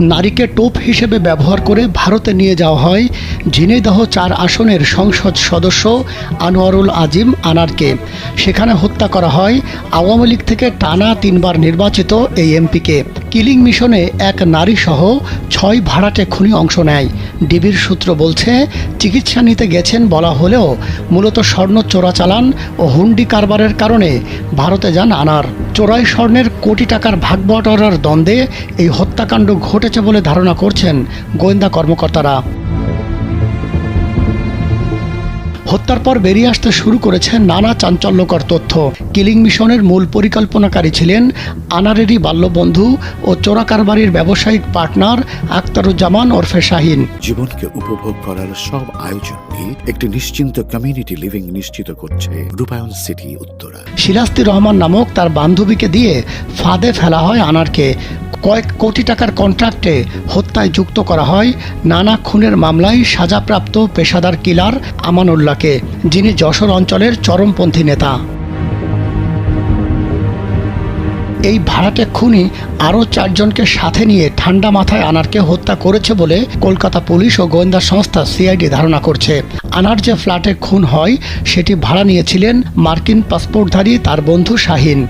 নারীকে টোপ হিসেবে ব্যবহার করে ভারতে নিয়ে যাওয়া হয়। ঝিনাইদহ চার আসনের সংসদ সদস্য আনোয়ারুল আজিম আনারকে। সেখানে হত্যা করা হয়। আওয়ামী লীগ থেকে টানা তিনবার নির্বাচিত এই এমপিকে। কিলিং মিশনে এক নারীসহ ছয় ভাড়াটে খুনি অংশ নেয়। ডিবির সূত্র বলছে, চিকিৎসা নিতে গেছেন বলা হলেও মূলত স্বর্ণ চোরাচালান ও হুন্ডি কারবারের কারণে ভারতে যান আনার। চোরাই স্বর্ণের কোটি টাকার ভাগ বটরার দ্বন্দ্বে এই হত্যাকাণ্ড ঘটেছে বলে ধারণা করছেন গোয়েন্দা কর্মকর্তারা। হত্যার পর বেরিয়ে আসতে শুরু করেছে নানা চাঞ্চল্যকর তথ্য। কিলিং মিশনের মূল পরিকল্পনাকারী ছিলেন আনারেরই বাল্যবন্ধু ও চোরা কারবারির ব্যবসায়িক পার্টনার আক্তারুজ্জামান ওরফে শাহিন। জীবনকে উপভোগ করার সব আয়োজনকে একটি নিশ্চিন্ত কমিউনিটি লিভিং নিশ্চিত করছে রূপায়ণ সিটি উত্তরা। শিলাস্তি রহমান নামক তার বান্ধবীকে দিয়ে ফাঁদে ফেলা হয় আনারকে। কয়েক কোটি টাকার কন্ট্রাক্টে হত্যায় যুক্ত করা হয়। নানা খুনের মামলায় সাজাপ্রাপ্ত পেশাদার কিলার আমানুল্লাহকে, যিনি যশোর অঞ্চলের চরমপন্থী নেতা। এই ভাড়াটে খুনি আরও চারজনকে সাথে নিয়ে ঠান্ডা মাথায় আনারকে হত্যা করেছে বলে কলকাতা পুলিশ ও গোয়েন্দা সংস্থা সিআইডি ধারণা করছে। আনার যে ফ্ল্যাটে খুন হয়, সেটি ভাড়া নিয়েছিলেন মার্কিন পাসপোর্টধারী তার বন্ধু শাহিন।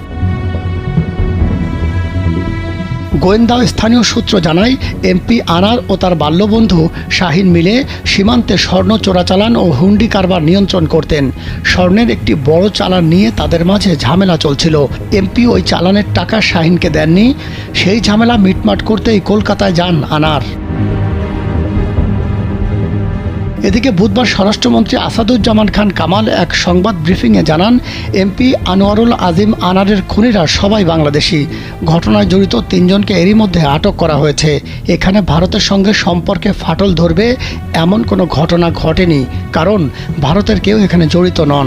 গোয়েন্দা স্থানীয় সূত্র জানায়, এমপি আনার ও তার বাল্যবন্ধু শাহিন মিলে সীমান্তে স্বর্ণ চোরাচালান ও হুন্ডি কারবার নিয়ন্ত্রণ করতেন। স্বর্ণের একটি বড় চালান নিয়ে তাদের মাঝে ঝামেলা চলছিল। এমপি ওই চালানের টাকা শাহিনকে দেননি। সেই ঝামেলা মিটমাট করতেই কলকাতায় যান আনার। এদিকে বুধবার স্বরাষ্ট্রমন্ত্রী আসাদুজ্জামান খান কামাল এক সংবাদ ব্রিফিংয়ে জানান, এমপি আনোয়ারুল আজিম আনারের খুনিরা সবাই বাংলাদেশি। ঘটনায় জড়িত তিনজনকে এরই মধ্যে আটক করা হয়েছে। এখানে ভারতের সঙ্গে সম্পর্কে ফাটল ধরবে এমন কোনো ঘটনা ঘটেনি, কারণ ভারতের কেউ এখানে জড়িত নন।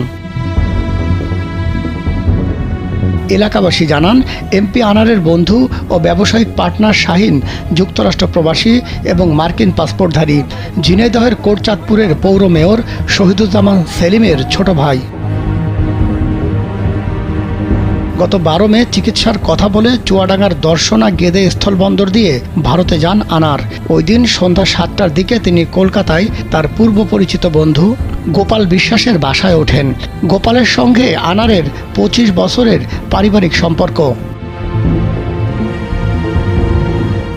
এলাকাবাসী জানান, এমপি আনারের বন্ধু ও ব্যবসায়িক পার্টনার শাহিন, যুক্তরাষ্ট্র প্রবাসী এবং মার্কিন পাসপোর্টধারী ঝিনাইদহের কোটচাঁদপুরের পৌর মেয়র শহীদুজ্জামান সেলিমের ছোট ভাই। গত বারো মে চিকিৎসার কথা বলে চুয়াডাঙ্গার দর্শনা গেদে স্থলবন্দর দিয়ে ভারতে যান আনার। ওই দিন সন্ধ্যা সাতটার দিকে তিনি কলকাতায় তার পূর্ব পরিচিত বন্ধু গোপাল বিশ্বাসের বাসায় ওঠেন। গোপালের সঙ্গে আনারের পঁচিশ বছরের পারিবারিক সম্পর্ক।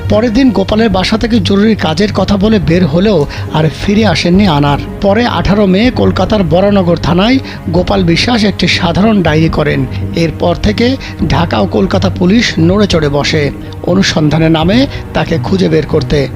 পরের দিন গোপালের বাসা থেকে জরুরি কাজের কথা বলে বের হলেও আর ফিরে আসেননি আনার। পরে আঠারো মে কলকাতার বরানগর থানায় গোপাল বিশ্বাস একটি সাধারণ ডায়েরি করেন। এরপর থেকে ঢাকা ও কলকাতা পুলিশ নড়ে চড়ে বসে। অনুসন্ধানে নামে তাকে খুঁজে বের করতে।